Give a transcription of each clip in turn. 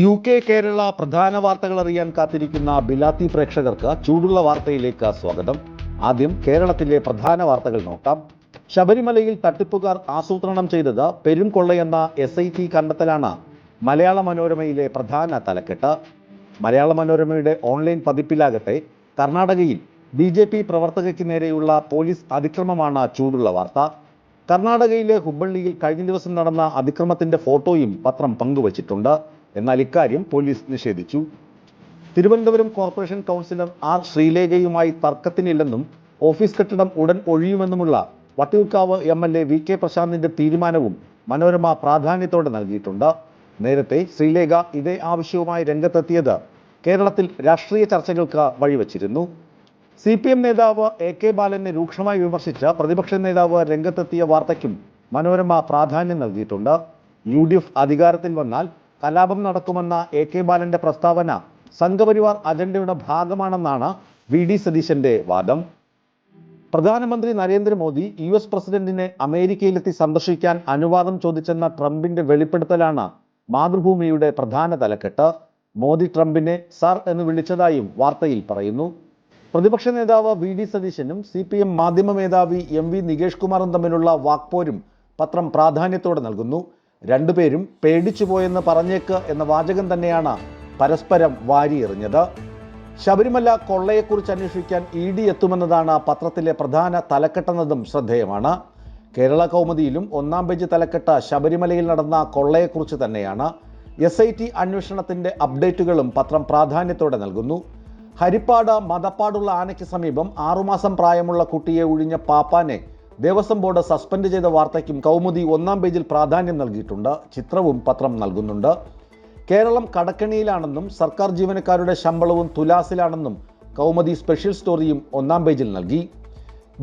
U K Kerala പ്രധാന വാർത്തകൾ അറിയാൻ കാത്തിരിക്കുന്ന ബിലാത്തി പ്രേക്ഷകർക്ക് ചൂടുള്ള വാർത്തയിലേക്ക് സ്വാഗതം. ആദ്യം കേരളത്തിലെ പ്രധാന വാർത്തകൾ നോക്കാം. ശബരിമലയിൽ തട്ടിപ്പുകാർ ആസൂത്രണം ചെയ്തത് പെരും കൊള്ളയെന്ന എസ് ഐ ടി കണ്ടെത്തലാണ് മലയാള മനോരമയിലെ പ്രധാന തലക്കെട്ട്. മലയാള മനോരമയുടെ ഓൺലൈൻ പതിപ്പിലാകട്ടെ കർണാടകയിൽ ബി ജെ പി പ്രവർത്തകയ്ക്ക് നേരെയുള്ള പോലീസ് അതിക്രമമാണ് ചൂടുള്ള വാർത്ത. കർണാടകയിലെ ഹുബ്ബള്ളിയിൽ കഴിഞ്ഞ ദിവസം നടന്ന അതിക്രമത്തിന്റെ ഫോട്ടോയും പത്രം പങ്കുവച്ചിട്ടുണ്ട്. എന്നാൽ ഇക്കാര്യം പോലീസ് നിഷേധിച്ചു. തിരുവനന്തപുരം കോർപ്പറേഷൻ കൗൺസിലർ ആർ ശ്രീലേഖയുമായി തർക്കത്തിനില്ലെന്നും ഓഫീസ് കെട്ടിടം ഉടൻ ഒഴിയുമെന്നുമുള്ള Vattiyoorkavu M L A V K പ്രശാന്തിന്റെ തീരുമാനവും മനോരമ പ്രാധാന്യത്തോടെ നൽകിയിട്ടുണ്ട്. നേരത്തെ ശ്രീലേഖ ഇതേ ആവശ്യവുമായി രംഗത്തെത്തിയത് കേരളത്തിൽ രാഷ്ട്രീയ ചർച്ചകൾക്ക് വഴിവെച്ചിരുന്നു. സി പി എം നേതാവ് എ കെ ബാലനെ രൂക്ഷമായി വിമർശിച്ച പ്രതിപക്ഷ നേതാവ് രംഗത്തെത്തിയ വാർത്തയ്ക്കും മനോരമ പ്രാധാന്യം നൽകിയിട്ടുണ്ട്. യു ഡി എഫ് അധികാരത്തിൽ വന്നാൽ കലാപം നടക്കുമെന്ന എ കെ ബാലന്റെ പ്രസ്താവന സംഘപരിവാർ അജണ്ടയുടെ ഭാഗമാണെന്നാണ് വി ഡി സതീശന്റെ വാദം. പ്രധാനമന്ത്രി നരേന്ദ്രമോദി യു എസ് പ്രസിഡന്റിനെ അമേരിക്കയിലെത്തി സന്ദർശിക്കാൻ അനുവാദം ചോദിച്ചെന്ന ട്രംപിന്റെ വെളിപ്പെടുത്തലാണ് മാതൃഭൂമിയുടെ പ്രധാന തലക്കെട്ട്. മോദി ട്രംപിനെ സർ എന്ന് വിളിച്ചതായും വാർത്തയിൽ പറയുന്നു. പ്രതിപക്ഷ നേതാവ് വി ഡി സതീശനും സി പി എം മാധ്യമ മേധാവി എം വി നികേഷ് കുമാറും തമ്മിലുള്ള വാക്പോരും പത്രം പ്രാധാന്യത്തോടെ നൽകുന്നു. രണ്ടുപേരും പേടിച്ചു പോയെന്ന് പറഞ്ഞേക്ക് എന്ന വാചകം തന്നെയാണ് പരസ്പരം വാരിയെറിഞ്ഞത്. ശബരിമല കൊള്ളയെക്കുറിച്ച് അന്വേഷിക്കാൻ ഇ ഡി എത്തുമെന്നതാണ് പത്രത്തിലെ പ്രധാന തലക്കെട്ടെന്നതും ശ്രദ്ധേയമാണ്. കേരള കൗമുദിയിലും ഒന്നാം പേജ് തലക്കെട്ട് ശബരിമലയിൽ നടന്ന കൊള്ളയെക്കുറിച്ച് തന്നെയാണ്. എസ് ഐ ടി അന്വേഷണത്തിന്റെ അപ്ഡേറ്റുകളും പത്രം പ്രാധാന്യത്തോടെ നൽകുന്നു. ഹരിപ്പാട് മതപ്പാടുള്ള ആനയ്ക്ക് സമീപം ആറുമാസം പ്രായമുള്ള കുട്ടിയെ ഒഴിഞ്ഞ പാപ്പാനെ ദേവസ്വം ബോർഡ് സസ്പെൻഡ് ചെയ്ത വാർത്തയ്ക്കും കൗമുദി ഒന്നാം പേജിൽ പ്രാധാന്യം നൽകിയിട്ടുണ്ട്. ചിത്രവും പത്രം നൽകുന്നുണ്ട്. കേരളം കടക്കണിയിലാണെന്നും സർക്കാർ ജീവനക്കാരുടെ ശമ്പളവും തുലാസിലാണെന്നും കൗമുദി സ്പെഷ്യൽ സ്റ്റോറിയും ഒന്നാം പേജിൽ നൽകി.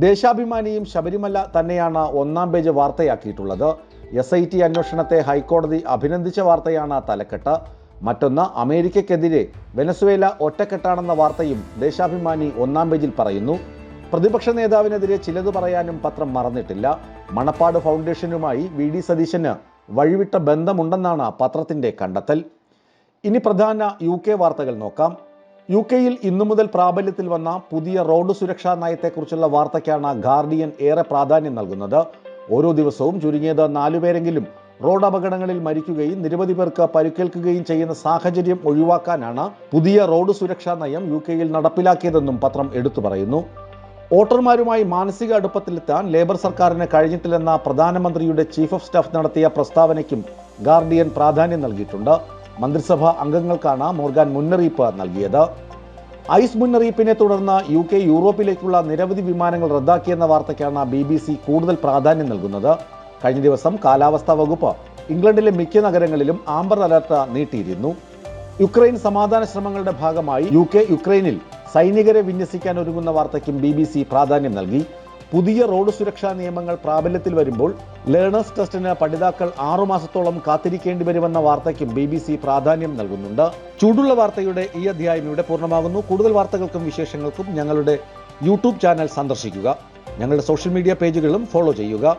ദേശാഭിമാനിയും ശബരിമല തന്നെയാണ് ഒന്നാം പേജ് വാർത്തയാക്കിയിട്ടുള്ളത്. എസ് ഐ ടി അന്വേഷണത്തെ ഹൈക്കോടതി അഭിനന്ദിച്ച വാർത്തയാണ് തലക്കെട്ട്. മറ്റൊന്ന് അമേരിക്കയ്ക്കെതിരെ വെനസ്വേല ഒറ്റക്കെട്ടാണെന്ന വാർത്തയും ദേശാഭിമാനി ഒന്നാം പേജിൽ പറയുന്നു. പ്രതിപക്ഷ നേതാവിനെതിരെ ചിലത് പറയാനും പത്രം മറന്നിട്ടില്ല. മണപ്പാട് ഫൗണ്ടേഷനുമായി വി ഡി സതീശന് വഴിവിട്ട ബന്ധമുണ്ടെന്നാണ് പത്രത്തിന്റെ കണ്ടെത്തൽ. ഇനി പ്രധാന യു കെ വാർത്തകൾ നോക്കാം. യു കെയിൽ ഇന്നു മുതൽ പ്രാബല്യത്തിൽ വന്ന പുതിയ റോഡ് സുരക്ഷാ നയത്തെക്കുറിച്ചുള്ള വാർത്തയ്ക്കാണ് ഗാർഡിയൻ ഏറെ പ്രാധാന്യം നൽകുന്നത്. ഓരോ ദിവസവും ചുരുങ്ങിയത് നാലുപേരെങ്കിലും റോഡ് അപകടങ്ങളിൽ മരിക്കുകയും നിരവധി പേർക്ക് പരിക്കേൽക്കുകയും ചെയ്യുന്ന സാഹചര്യം ഒഴിവാക്കാനാണ് പുതിയ റോഡ് സുരക്ഷാ നയം യു കെയിൽ നടപ്പിലാക്കിയതെന്നും പത്രം എടുത്തു പറയുന്നു. വോട്ടർമാരുമായി മാനസിക അടുപ്പത്തിലെത്താൻ ലേബർ സർക്കാരിന് കഴിഞ്ഞിട്ടില്ലെന്ന പ്രധാനമന്ത്രിയുടെ ചീഫ് ഓഫ് സ്റ്റാഫ് നടത്തിയ പ്രസ്താവനയ്ക്കും ഗാർഡിയൻ പ്രാധാന്യം നൽകിയിട്ടുണ്ട്. മന്ത്രിസഭാ അംഗങ്ങൾക്കാണ് മോർഗാൻ മുന്നറിയിപ്പ് നൽകിയത്. ഐസ് മുന്നറിയിപ്പിനെ തുടർന്ന് യു കെ യൂറോപ്പിലേക്കുള്ള നിരവധി വിമാനങ്ങൾ റദ്ദാക്കിയെന്ന വാർത്തയ്ക്കാണ് ബി ബി സി കൂടുതൽ പ്രാധാന്യം നൽകുന്നത്. കഴിഞ്ഞ ദിവസം കാലാവസ്ഥാ വകുപ്പ് ഇംഗ്ലണ്ടിലെ മിക്ക നഗരങ്ങളിലും ആംബർ അലർട്ട് നീട്ടിയിരുന്നു. യുക്രൈൻ സമാധാന ശ്രമങ്ങളുടെ ഭാഗമായി യു കെ യുക്രൈനിൽ സൈനികരെ വിന്യസിക്കാൻ ഒരുങ്ങുന്ന വാർത്തയ്ക്കും ബി ബി സി പ്രാധാന്യം നൽകി. പുതിയ റോഡ് സുരക്ഷാ നിയമങ്ങൾ പ്രാബല്യത്തിൽ വരുമ്പോൾ ലേണേഴ്സ് ടെസ്റ്റിന് പഠിതാക്കൾ ആറുമാസത്തോളം കാത്തിരിക്കേണ്ടി വരുമെന്ന വാർത്തയ്ക്കും ബി ബി സി പ്രാധാന്യം നൽകുന്നുണ്ട്. ചൂടുള്ള വാർത്തയുടെ ഈ അധ്യായം ഇവിടെ പൂർണമാകുന്നു. കൂടുതൽ വാർത്തകൾക്കും വിശേഷങ്ങൾക്കും ഞങ്ങളുടെ യൂട്യൂബ് ചാനൽ സന്ദർശിക്കുക. ഞങ്ങളുടെ സോഷ്യൽ മീഡിയ പേജുകളും ഫോളോ ചെയ്യുക.